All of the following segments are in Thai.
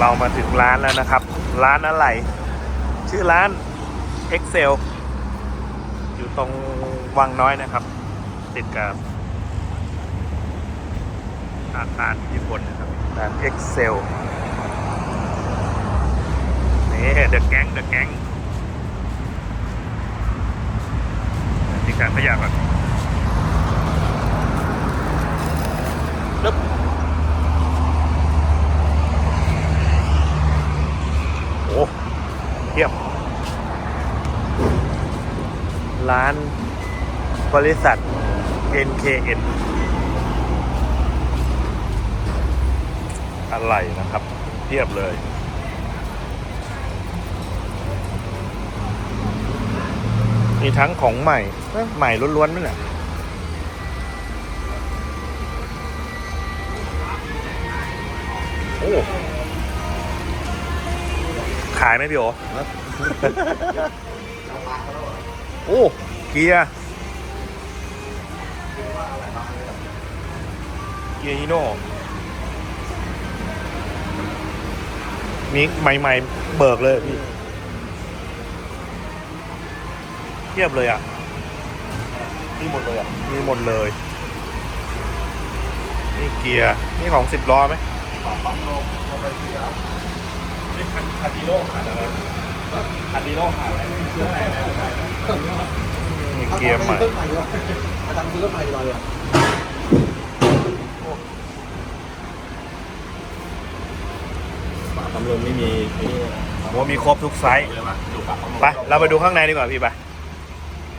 เรามาถึงร้านแล้วนะครับ ร้านอะไร ชื่อร้าน Excel อยู่ตรงวังน้อยนะครับ ติดกับอาคารญี่ปุ่นนะครับร้าน Excel นี่เดอะแก๊งเดอะแก๊งมีการขยับแบบลึบโอ้เทียบ ร้านบริษัท NKN อะไรนะครับ เทียบเลยมีทั้งของใหม่ใหม่ล้วนๆนั่นแหละโอ้ายไหมพี่โอโอ้เกียร์เกียร์ฮีโน่มีใหม่ๆเบิกเลยพี่เทียบเลยอะมีหมดเลยอะมีหมดเลยนี่เกียร์นี่ของสิบล้อไหมปั๊มลมลงไปเสียนี่ คันคันดีโร่ขาดอะไรคันดีโร่ขาดอะไรเชื่ออะไรอะไรนี่เกียร์ใหม่เครื่องใหม่ด้วยมาทำเครื่องใหม่เลยอะฝาปั๊มลมไม่มีนี่ผมว่ามีครบทุกไซส์เลยป่ะดูฝาปั๊มลมไปเราไปดูข้างในดีกว่าพี่ไป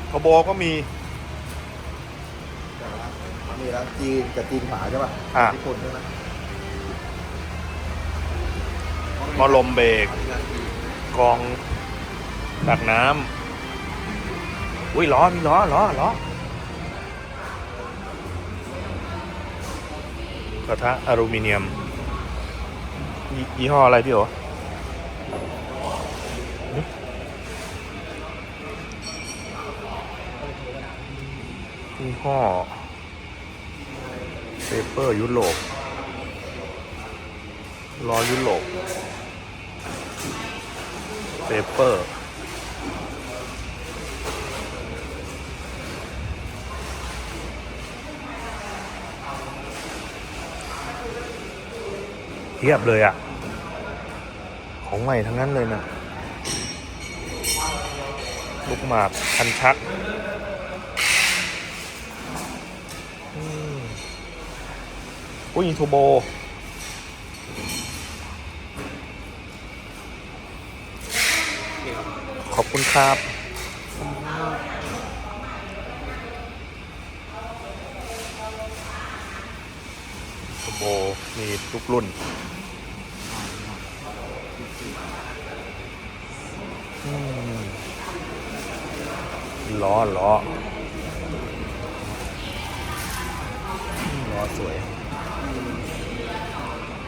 โทโบก็มีมีแล้วจีนกับจีนฝาใช่ป่ะอะญี่ปุ่นใช่ไหม หมอลมเบรกกองตักน้ำอุ้ยล้อมีล้อล้อล้อกระทะอลูมิเนียม ยี่ยี่ห้ออะไรพี่โอยี่ห้อเปเปอร์ยุโรป ล้อยุโรปเปเปอร์เทียบเลยอะของใหม่ทั้งนั้นเลยนะ ลูกหมากคันชักอืมอุ้ยทูโบ ขอบ คุณครับโบมีทุกรุ่น ล้อล้อล้อสวย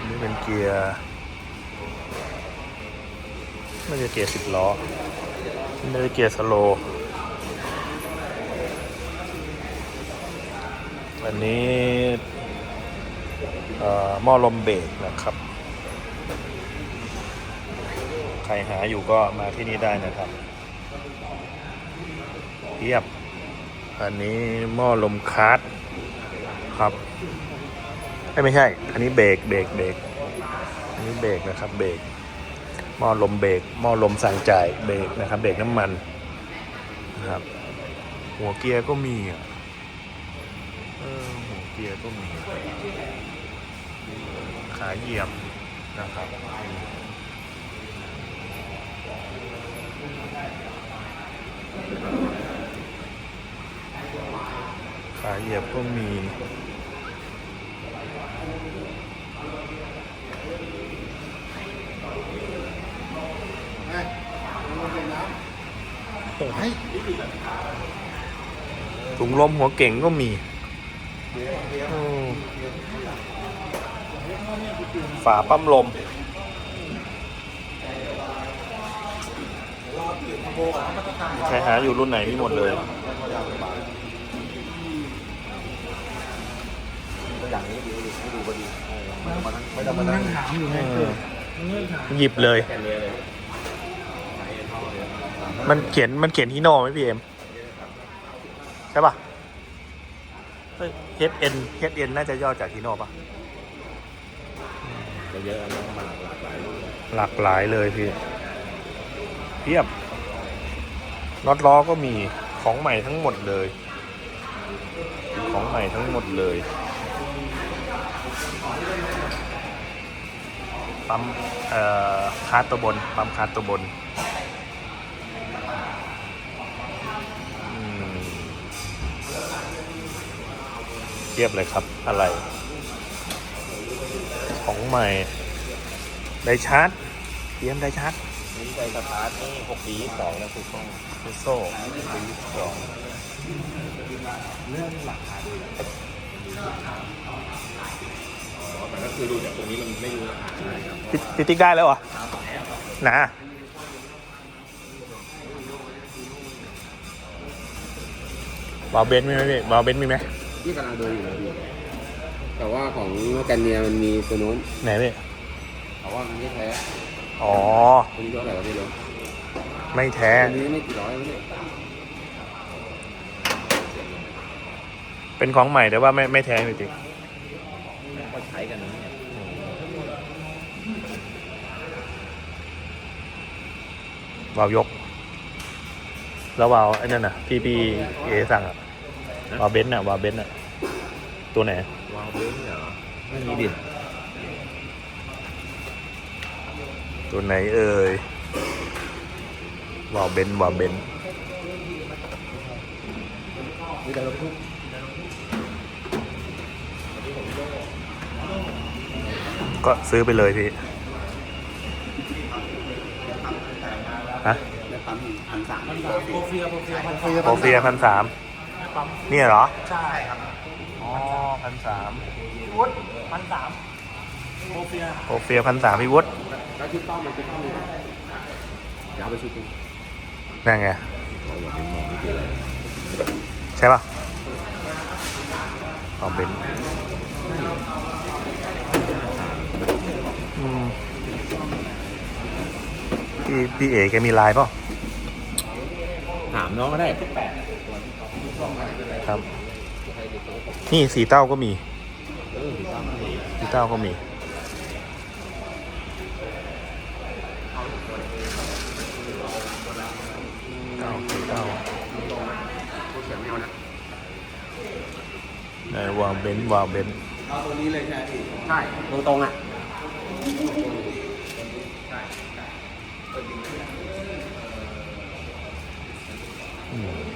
นี่เป็นเกียร์ไม่ใช่เกียร์สิบล้อ ไม่ใช่เกียร์สโลว์อันนี้หม้อลมเบรกนะครับ ใครหาอยู่ก็มาที่นี่ได้นะครับเทียบ อันนี้หม้อลมคาร์ดครับไม่ใช่ อันนี้เบรกเบรกเบรกอันนี้เบรกนะครับเบรก หม้อลมเบรกหม้อลมสั่งจ่ายเบรกนะครับเบรกน้ำมันนะครับหัวเกียร์ก็มีอะเออหัวเกียร์ก็มีขาเหยียบนะครับขาเหยียบก็มี ถุงลมหัวเก่งก็มีอืมฝาปั๊มลม ใครหาอยู่รุ่นไหนมีหมดเลยตัวอย่างนี้ดีให้ดูพอดีไม่ต้องมานั่งไม่ต้องมานั่งถามอยู่ไงเอคืออหยิบเลยแค่นี้เลย มันเขียนมันเขียนฮีโน่ไหมพี่เอ็มใช่ป่ะเฮ้ย HN HN น่าจะย่อจากฮีโน่ป่ะก็เยอะนะมันหลากหลายหลากหลายเลยพี่เพียบน็อตล้อก็มีของใหม่ทั้งหมดเลย ของใหม่ทั้งหมดเลยปั๊มเอ่อคาร์ตตัวบนปั๊มคาร์ตตัวบน เทียบเลยครับอะไร ของใหม่ไดชาร์จเตรียมไดชาร์จนี่ใจสตาร์ทนี่หกปียี่สิบสองนะคุณต้องเอสโซ่สองเรื่องราคาดูแต่ก็คือดูจากตรงนี้มันไม่รู้ราคาใช่ครับพี่พี่ติ๊กได้แล้วเหรอหนาบาวเบนซ์มีไหมพี่บาวเบนซ์มีไหม ที่กำลังดูอยู่นะพี่แต่ว่าของแกนเนียมันมีตัวโน้นไหนพี่แต่ว่ามันไม่แท้อ๋อ ตัวนี้เท่าไหร่ก็ไม่รู้ไม่แท้ ตัวนี้ไม่กี่ร้อยไม่ใช่เป็นของใหม่แต่ว่าไม่ไม่แท้พี่ติ๊กก็ใช้กันนะเนี่ยวาวยก แล้ววาวไอ้นั่นน่ะ ที่พี่เอสั่งอะ วาวเบนซ์น่ะวาวเบนซ์น่ะตัวไหนวาวเบนเหรอไม่มีดิตัวไหนเอ่ยวาวเบนซ์วาวเบนซ์มีแต่รถทุกก็ซื้อไปเลยพี่ฮะในปั๊มพันสามโปรเฟียโปรเฟียพันโอเฟียพันสาม เนี่ยเหรอ ใช่ครับอ๋อพันสามวุฒิพันสามโปรเฟียโอเฟียพันสามพี่วุฒิแล้วชุดต้อมมันชุดต้อมนี่เดี๋ยวเอาไปชุดหนึงนั่นไงเราอยากเป็นหมอไม่เป็นไรใช่ป่ะเอาเบนซ์อืมพี่พี่เอ๋แกมีไลน์เปล่ะถามน้องก็ได้ ครับ นี่สีเต้าก็มีเออถูกต้องสีเต้าก็มีเต้าสีเต้าไหนวาวเบนซ์วาวเบนซ์เอาตัวนี้เลยใช่ไหมพี่ใช่ตรงตรงๆอะอืม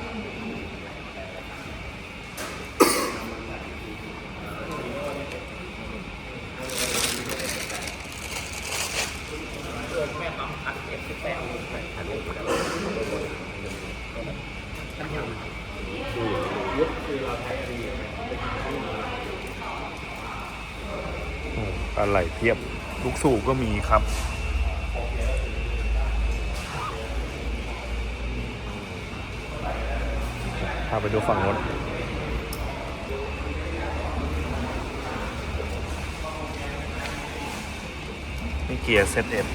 อืมอะไรเพียบลูกสูบก็มีครับ พาไปดูฝั่งโน้นนี่เกียร์เซตเอ็ม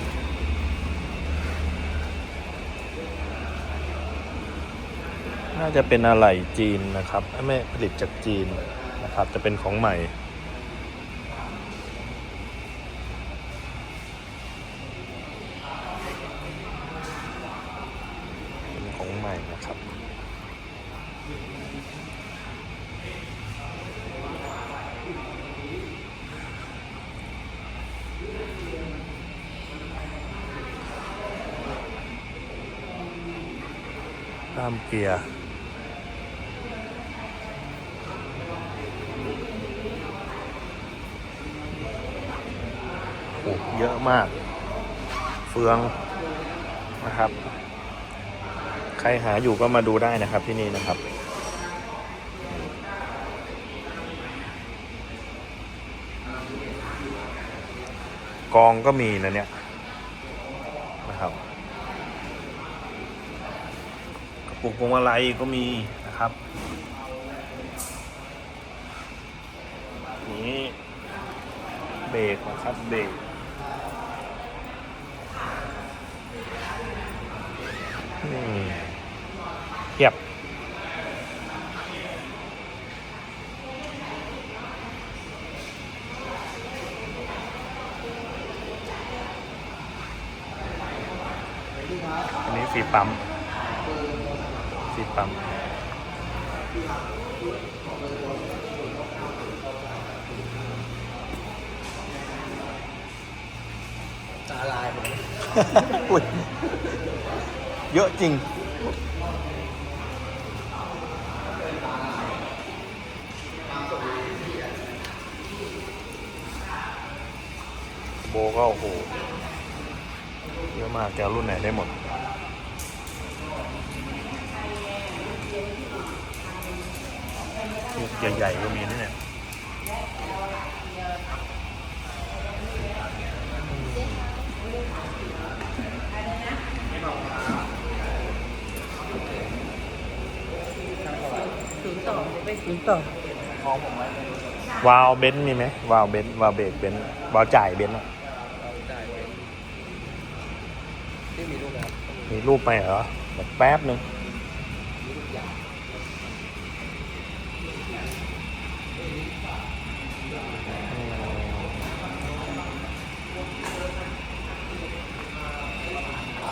น่าจะเป็นอะไหล่จีนนะครับ ไม่ผลิตจากจีนนะครับ จะเป็นของใหม่ เป็นของใหม่นะครับ ตามเกียร์โอ้เยอะมาก เฟืองนะครับ ใครหาอยู่ก็มาดูได้นะครับที่นี่นะครับกองก็มีนะเนี่ย วงมาลัยก็มีนะครับนี่เบรกนะครับเบรกเทียบอันนี้สีปั๊ม ปั๊มตาลายผมอุ๊ยเยอะจริง โบก็โอ้โหเยอะมากแกวรุ่นไหนได้หมด ลูกใหญ่ๆก็มีนะเนี่ยวาล์วเบนซ์มีไหมวาล์วเบนซ์วาล์วเบรกเบนซ์วาล์วจ่ายเบนซ์อะที่มีรูปแบบมีรูปไหมเหรอแบบแป๊บหนึ่ง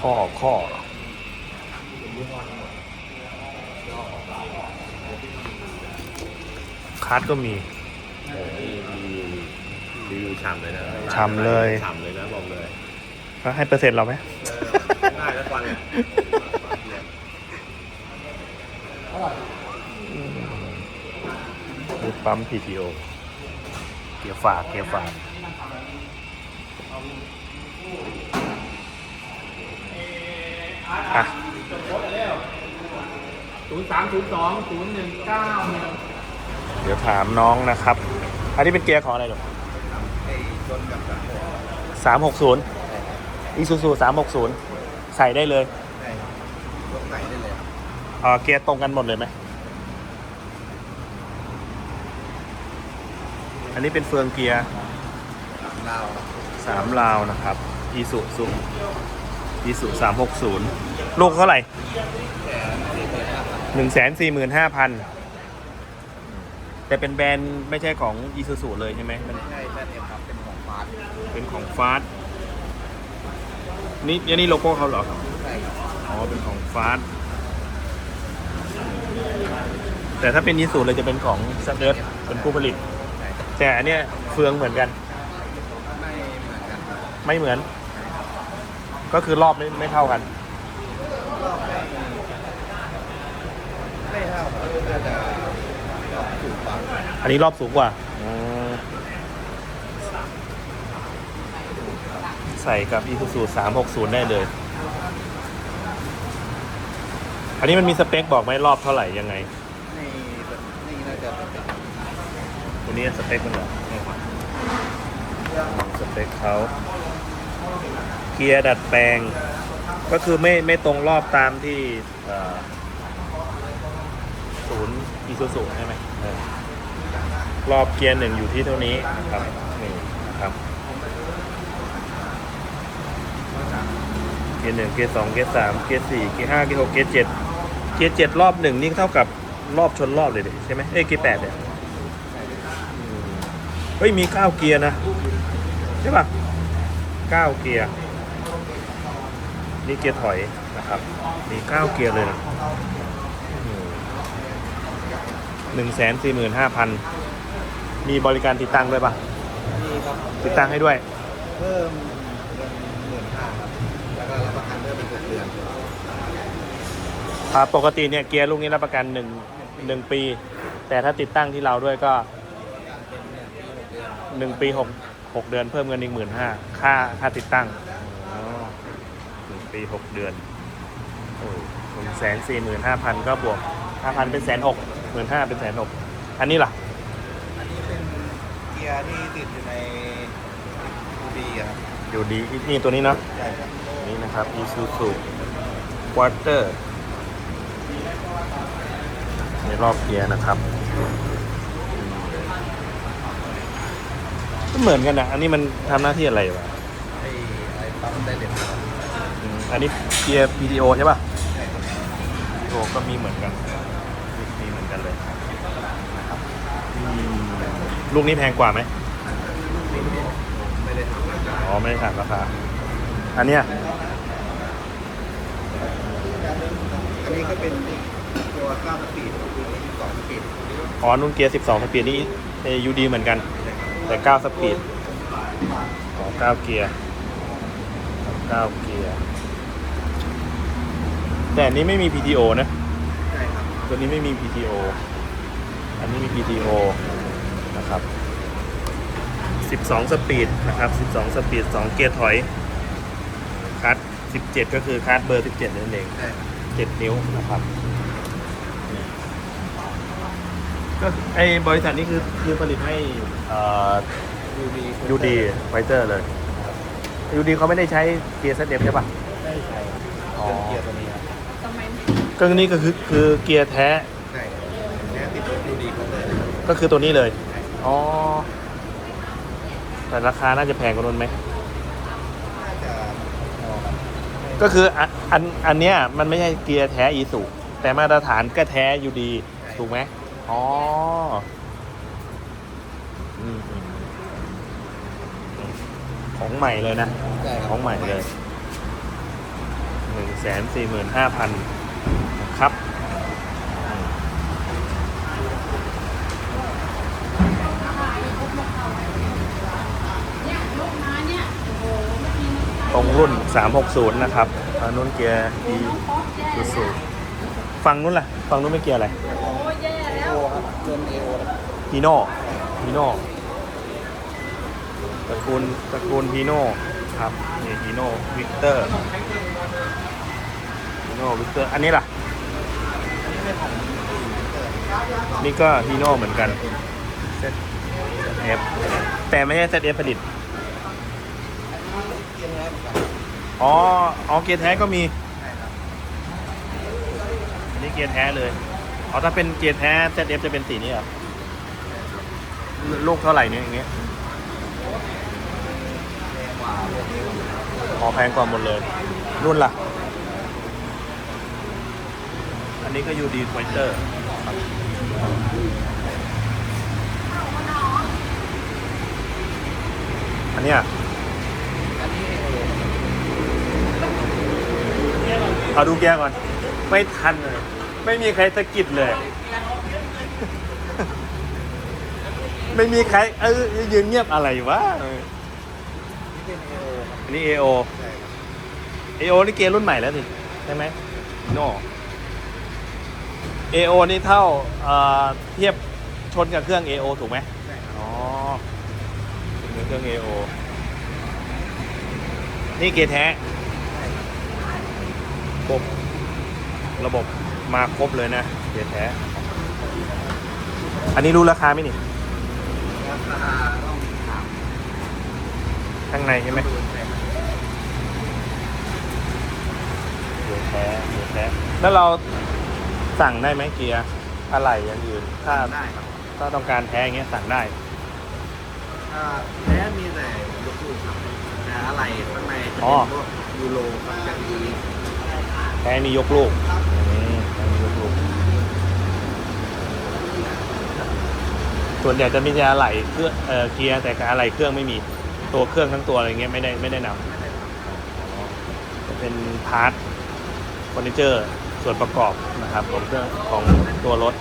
ข้อข้อคัสก็มีโอ้ยรีวิวรีวิวฉ่ำเลยนะฉ่ำเลย ฉ่ำเลยนะบอกเลยเขาให้เปอร์เซ็นต์เราไหม ง่ายแล้วฟันเลยรูปปั๊ม PTO เกียร์ฝากเกียร์ฝาก อะศูนย์สามศูนย์สองศูนย์หนึ่งเก้าหนึ่งเดี๋ยวถามน้องนะครับ อันนี้เป็นเกียร์ของอะไรหรอไอ้ชนกับสามสามหกศูนย์อีซูซูสามหกศูนย์ใส่ได้เลยใช่ยกไหนได้เลยครับเอ่อเกียร์ตรงกันหมดเลยไหม อันนี้เป็นเฟืองเกียร์ลาวสามราวนะครับ อีซูซู อีซูสามหกศูนย์ลูกเท่าไหร่หนึ่งแสนสี่หมื่นห้าพันแต่เป็นแบรนด์ไม่ใช่ของอีซูซูเลยใช่ไหมมันใช่แบรนด์เอ็มครับเป็นของฟาสเป็นของฟาสนี่อันนี้โลโก้เขาเหรอใช่ครับอ๋อเป็นของฟาสแต่ถ้าเป็นอีซูเลยจะเป็นของสเติร์ดเป็นผู้ผลิตใช่แต่อันเนี้ยเฟืองเหมือนกัน ไม่เหมือนกันครับไม่เหมือน ก็คือรอบไม่ไม่เท่ากันไม่เท่าครับน่าจะถูกกว่าอันนี้รอบสูงกว่าอืมใส่กับ i s u z u 360 ได้เลย อันนี้มันมีสเปคบอกไหมรอบเท่าไหร่ยังไงนี่นี่น่าจะเป็นตัวนี้สเปคมันเหรอสเปคเขา เกียร์ดัดแปลง ก็คือไม่ไม่ตรงรอบตามที่ศูนย์อีซูซูใช่ไหมรอบเกียร์หนึ่งอยู่ที่เท่านี้นะครับนี่นะครับเกียร์หนึ่งเกียร์สองเกียร์สามเกียร์สี่เกียร์ห้าเกียร์หกเกียร์เจ็ดเกียร์เจ็ดรอบหนึ่งนี่เท่ากับรอบชนรอบเลยดิใช่ไหมเอ้ยเกียร์แปดเนี่ยเฮ้ยมีเก้าเกียร์นะใช่ป่ะเก้าเกียร์ นี่เกียร์ถอยนะครับ มีเก้าเกียร์เลยนะหนึ่งแสนสี่หมื่นห้าพันมีบริการติดตั้งด้วยป่ะนี่ครับติดตั้งให้ด้วย เพิ่มเงินหมื่นห้าครับ แล้วก็รับประกันเพิ่มเป็นหกเดือนอ่าปกติเนี่ยเกียร์ลูกนี้รับประกันหนึ่งหนึ่งปี แต่ถ้าติดตั้งที่เราด้วยก็การเป็นเนี่ยที่หกเดือนหนึ่งปีหกหกเดือนเพิ่มเงินอีกหมื่นห้าค่าค่าติดตั้งอ๋อหนึ่ง ปีหกเดือนหนึ่งแสนสี่หมื่นห้าพันก็บวกห้าพันเป็นแสนหกหมื่นห้าเป็นแสนหกอันนี้ล่ะ อันนี้เป็นเกียร์ที่ติดอยู่ในบูดีครับอยู่ดีนี่ตัวนี้เนาะใช่ครับนี่นะครับ Isuzu Quarter ในรอบเกียร์นะครับ ก็เหมือนกันนะ อันนี้มันทำหน้าที่อะไรวะไอ้ไอ้ปั๊มได้เลยครับ อืมอันนี้เกียร์ PTO ใช่ป่ะใช่ครับโอก็มีเหมือนกัน มีเหมือนกันเลยนะครับอืมลูกนี้แพงกว่าไหมไม่ได้ทำราคาอ๋อ ไม่ได้ถามราคา อันเนี้ยอันนี้ก็เป็นตัวก้าวสปีดตัวนี้สองสปีดอ๋อนุ่นเกียร์ 12 สปีดนี่ยูดีเหมือนกัน แต่ 9 สปีดอ๋อ9เกียร์9เกียร์ แต่อันนี้ไม่มี PTO นะใช่ครับตัวนี้ไม่มี PTO อันนี้มี PTO นะครับ 12 สปีดนะครับ 12 สปีด 2 เกียร์ถอย คัด 17 ก็คือคัดเบอร์ 17นั่นเองใช่ครับ7นิ้วนะครับนี่ก็ไอบริษัทนี้คือคือผลิตให้ยูดียูดีไวเตอร์เลยยูดีเขาไม่ได้ใช้เกียร์เซตเดฟใช่ปะไม่ใช่อ๋อเกียร์ตัวนี้ครับ ก็นี่ก็คือคือเกียร์แท้ใช่แค่ติดรถดูดีเขาเลยก็คือตัวนี้เลย อ๋อ แต่ราคาน่าจะแพงกว่านั้นไหม น่าจะพอกันก็คืออันอันอันเนี้ยมันไม่ใช่เกียร์แท้อีสุแต่มาตรฐานก็แท้อยู่ดี ถูกไหมอ๋ออืมอืมของใหม่เลยนะ ใช่ครับของใหม่เลยหนึ่งแสนสี่หมื่นห้าพัน ครับ ตรงรุ่น 360 นะครับอันนู้นเกียร์ดีสุดๆฝั่งนู้นล่ะฝั่งนู้นไม่เกียร์อะไรโอครับเกินเอโอฮีโน่ฮีโน่ตระกูลตระกูลฮีโน่ครับนี่ฮีโน่วิกเตอร์ฮีโน่วิกเตอร์ อันนี้ล่ะ นี่ก็ฮีโน่เหมือนกันเซตเอฟแต่ไม่ใช่เซตเอฟผลิตอ๋ออ๋อเกียร์แท้ก็มีอันนี้เกียร์แท้เลยอ๋อถ้าเป็นเกียร์แท้ ZF จะเป็นสีนี้เหรอลูกเท่าไหร่เนี่ยอย่างเงี้ยแพวกนี้อ๋อแพงกว่าหมดเลย รุ่นล่ะ อันนี้ก็ยูดีไฟเตอร์อันเนี้ย อันนี้เอโอเอาดูแกยร์ก่อน ไม่ทันเลย ไม่มีใครสะกิดเลย ไม่มีใคร เออยืนเงียบอะไรวะนี่เป็นเอโอครับอันนี้ AO ใช่ครับ AO นี่เกียร์รุ่นใหม่แล้วสิใช่ไหมโน่ AO นี่เท่าเอ่อเทียบชนกับเครื่อง AO ถูกไหมใช่ครับ อ๋อเป็นเครื่อง AO นี่เกียร์แท้ครบระบบมาครบเลยนะ เกียร์แท้ อันนี้รู้ราคาไหมนี่ ราคาต้องถามข้างในใช่ไหม ดูใช่ครับเกียร์แท้เกียร์แท้แล้วเรา สั่งได้ไหมเกียร์อะไรอย่างอื่น ถ้าได้ครับถ้าต้องการแท้อย่างเงี้ยสั่งได้อ่าแท้มีแต่ยกลูกครับแต่อะไรข้างในจะอ๋เป็อนพวกยูโรครับจะมีแท้นี่ยกลูกอืมแท้นี่ยกลูก ส่วนใหญ่จะมีแต่อะไหล่เครื่องเอ่อเกียร์แต่กับอะไหล่เครื่องไม่มีตัวเครื่องทั้งตัวอะไรเงี้ยไม่ได้ไม่ได้นำจะเป็นพาร์ทเฟอร์นิเจอร์ ส่วนประกอบนะครับของเครื่องของตัวรถ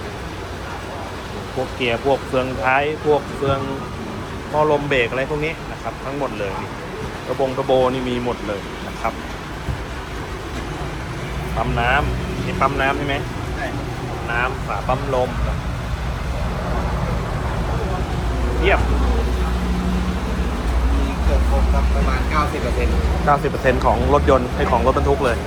พวกเกียร์พวกเฟืองท้าย พวกเฟืองหม้อลมเบรกอะไรพวกนี้นะครับ ทั้งหมดเลยกระบงกระโบนี่มีหมดเลยนะครับปั๊มน้ำนี่ปั๊มน้ำใช่ไหมใช่ครับน้ำฝาปั๊มลมเทียบมีเกือบครบครับประมาณ 90%เปอร์เซ็นต์90%ของรถยนต์ไอของรถบรรทุกเลย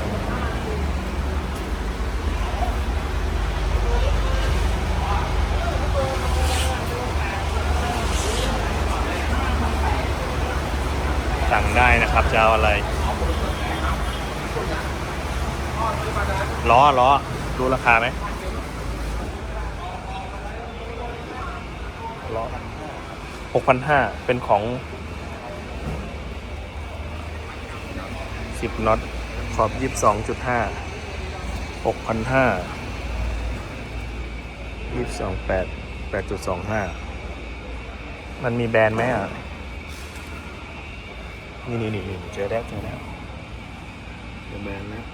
สั่งได้นะครับจะเอาอะไรล้อล้อรู้ราคาไหมล้อหกพันห้าเป็นของสิบน็อตขอบยี่สิบสองจุดห้าหกพันห้ายี่สิบสองแปดแปดจุดสองห้ามันมีแบรนด์ไหมอะ นี่นี่นี่นี่เจอแล้วเจอแล้วเจอแบรนด์แล้ว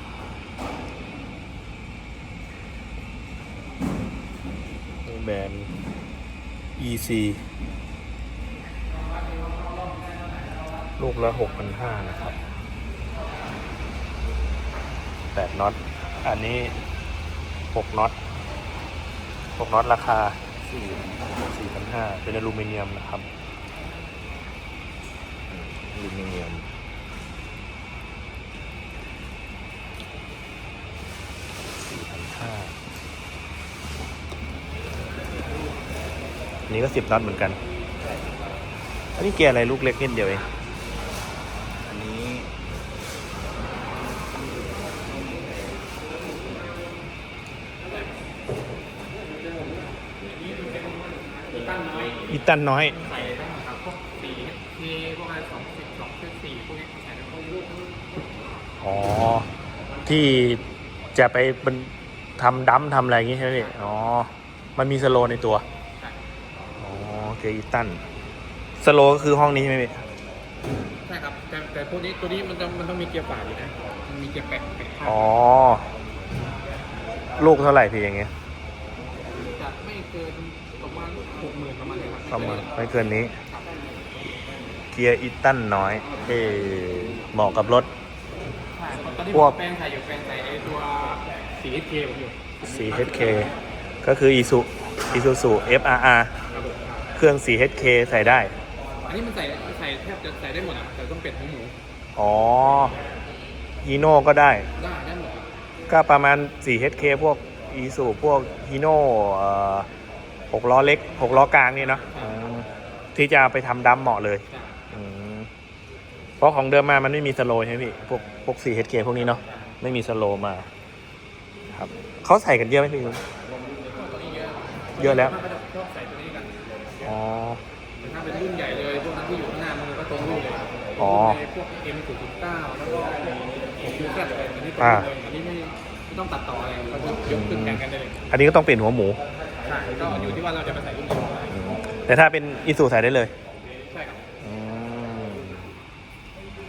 แบน EC ลูกละหกพันห้านะครับแปดน็อต อันนี้หกน็อตหกน็อตราคาสี่สี่พันห้าเป็นอลูมิเนียมนะครับ ลูมิเนียมสี่พันห้านนี้ก็สิบน็อตเหมือนกัน อันนี้เกียร์อะไรลูกเล็กนิดเดียวเอง อันนี้ อีตันน้อย ใส่ได้หมดครับพวกสีที่พวกอะไรสองสิบสองสิบสี่พวกนี้ใส่ได้หมด อ๋อ ที่จะไปบรรทำดัมป์ทำอะไรอย่างงี้ใช่ไหมพี่อ๋อ มันมีสโลว์ในตัว อ๋อเกียร์อีตันสโลว์ก็คือห้องนี้ใช่ไหมพี่ ใช่ครับ แต่แต่พวกนี้ตัวนี้มันต้องมันต้องมีเกียร์ฝาอยู่นะ มันมีเกียร์แปะแปะข้างอ๋อ ลูกเท่าไหร่พี่อย่างเงี้ย จะไม่เกินประมาณหกหมื่นประมาณนี้ครับประมาณไม่เกินนี้ เกียร์อีตันน้อย เออเหมาะกับรถ ใช่ตอนนี้พวกผมแปลงใส่อยู่แปลงใส่ไอ้ตัวสีเคผมอยู่ 4HK ก็คือ Isu Isuzu FRR ครับผมเครื่อง 4HK ใส่ได้ อันนี้มันใส่ใส่แทบจะใส่ได้หมดอะแต่ต้องเป็ดหัวหมูอ๋อฮีโน่ก็ได้ ได้ได้หมดครับก็ประมาณ 4HK พวกอีซูพวกฮีโน่หกล้อเล็กหกล้อ กลางนี่เนาะอืมที่จะเอาไปทำดัมเหมาะเลยใช่อืม เพราะของเดิมมามันไม่มีสโลว์ใช่ไหมพี่พวกพวก 4HK พวกนี้เนาะไม่มีสโลว์มา ครับเขาใส่กันเยอะไหมพี่ตัวนี้เยอะเยอะแล้วมันก็จะชอบใส่ตัวนี้กันอ๋อแต่ถ้าเป็นรุ่นใหญ่เลยพวกนั้นที่อยู่ข้างหน้ามันก็ตรงรุ่นเลยอ๋อในพวก M 0 9แล้วก็ผมยูแซอะไรอันนี้ตรงอ่ารุ่นเลยอันนี้ไม่ไม่ต้องตัดต่ออะไรก็คือยกขึ้นแข่งกันได้เลยอันนี้ก็ต้องเปลี่ยนหัวหมูใช่ก็อยู่ที่ว่าเราจะไปใส่รุ่นไหนอืมแต่ถ้าเป็นอีซูใส่ได้เลย ใช่ครับ อืม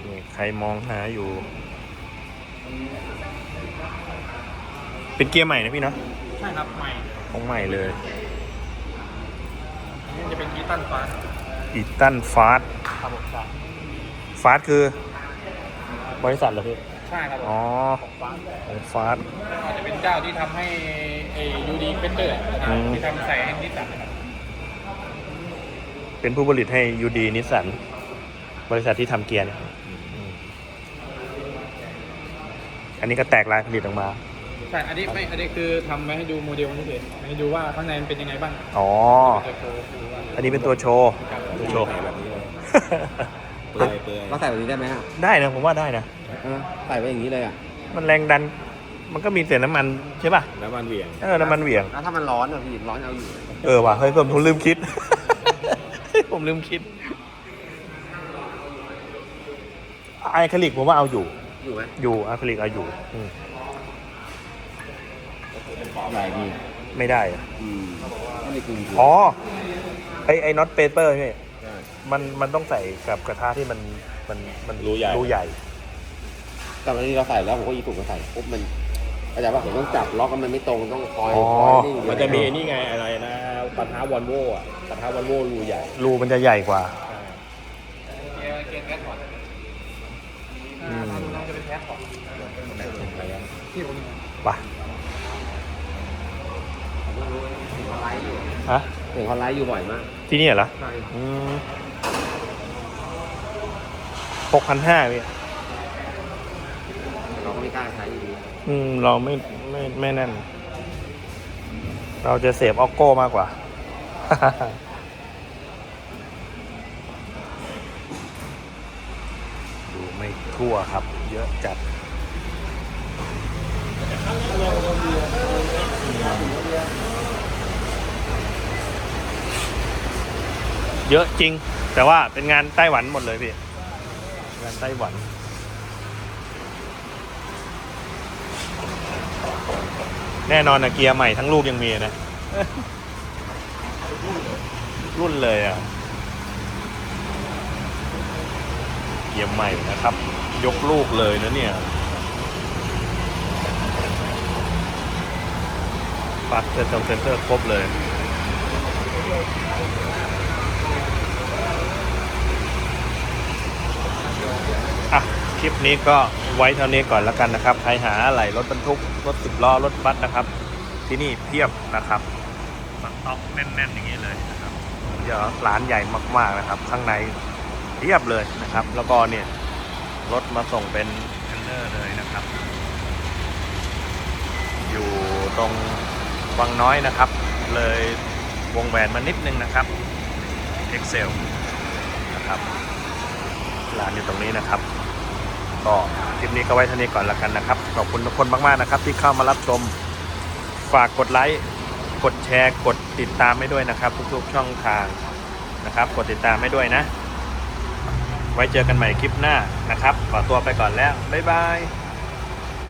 นี่ ใครมองหาอยู่ เป็นเกียร์ใหม่นะพี่เนาะใช่ครับใหม่ของใหม่เลยอันนี้จะเป็นกีตันฟ้าอีตันฟาสครับผมใช่ฟาสคือบริษัทเหรอพี่ ใช่ครับผมอ๋อฟ้าของฟาส อาจจะเป็นเจ้าที่ทำให้ไอ้ยูดีเฟเตอร์นะครับอืม ที่ทำใส่ให้นิสสันนะครับเป็นผู้ผลิตให้ยูดีนิสสันบริษัทที่ทำเกียร์เนี่ยอืม อันนี้ก็แตกลายผลิตออกมา ใช่อันนี้ไม่อันนี้คือทำไว้ให้ดูโมเดลเฉยๆให้ดูว่าข้างในมันเป็นยังไงบ้างอ๋อ จะโชว์ดูว่าอันนี้เป็นตัวโชว์ตัวโชว์ แบบนี้เลยเปื่อยเปื่อยเราใส่แบบนี้ได้ไหมอะได้นะผมว่าได้นะ เออใส่ไว้อย่างนี้เลยอะมันแรงดัน มันก็มีเศษน้ำมันใช่ป่ะน้ำมันเหวี่ยงเออ น้ำมันเหวี่ยง แล้วถ้ามันร้อนอะพี่ร้อนเอาอยู่เออว่ะ เฮ้ยผมผมลืมคิด ผมลืมคิดไอคลิกผมว่าเอาอยู่ อยู่ไหมอยู่ไอคลิกเอาอยู่อืมใหญ่ดีไม่ได้อะอืมไม่ได้กรุงอ๋อไอไอน็อตเปเปอร์ใช่ไหมใช่ มันมันต้องใส่กับกระทะที่มันมันมันรูใหญ่ รูใหญ่ แต่วันนี้เราใส่แล้วผมก็อีสุกก็ใส่ปุ๊บมันอาจารย์ว่าผมต้องจับล็อกแล้วมันไม่ตรงต้องคอยอ๋อ คอยนิ่งมันจะมีไอ้นี่ไงอะไรนะปะท้าวอลโว่อะปะท้าวอลโว่รูใหญ่รูมันจะใหญ่กว่า เกียร์เกียร์แก๊สถอด อืม ถ้าดูเราจะเป็นแก๊สถอดที่ผม ป่ะ เห็นเขาไลฟ์อยู่ ฮะเห็นเขาไลฟ์อยู่บ่อยมากที่นี่เหรอใช่อืมหกพันห้าพี่เราก็ไม่กล้าใช้อยู่ดีอืม เราไม่ไม่ไม่นั่น เราจะเสพออกโก้มากกว่า ดูไม่ทั่วครับ เยอะจัด เยอะจริง แต่ว่าเป็นงานไต้หวันหมดเลยพี่ งานไต้หวัน แน่นอนนะเกียร์ใหม่ทั้งลูกยังมีนะ รุ่นเลยอะ เกียร์ใหม่นะครับ ยกลูกเลยนะเนี่ยปลั๊กเซนเซอร์เซนเซอร์ครบเลย อะ ค ลิปนี้ก็ไว้เท่านี้ก่อนแล้วกันนะครับ ใครหาอะไรรถบรรทุก รถสิบล้อ รถบัสนะครับ ที่นี่เพียบนะครับสต็อกแน่นๆอย่างนี้เลยนะครับเดี๋ยวร้านใหญ่มากๆนะครับ ข้างในเพียบเลยนะครับ แล้วก็เนี่ยรถมาส่งเป็นเทรลเลอร์เลยนะครับ อยู่ตรงวังน้อยนะครับ เลยวงแหวนมานิดนึงนะครับ Excel นะครับร้านอยู่ตรงนี้นะครับ ก็คลิปนี้ก็ไว้เท่านี้ก่อนละกันนะครับ ขอบคุณทุกคนมากๆนะครับ ที่เข้ามารับชม ฝากกดไลค์ กดแชร์ กดติดตามให้ด้วยนะครับ ทุกๆช่องทางนะครับ กดติดตามให้ด้วยนะ ไว้เจอกันใหม่คลิปหน้านะครับ ขอตัวไปก่อนแล้ว บ๊ายบาย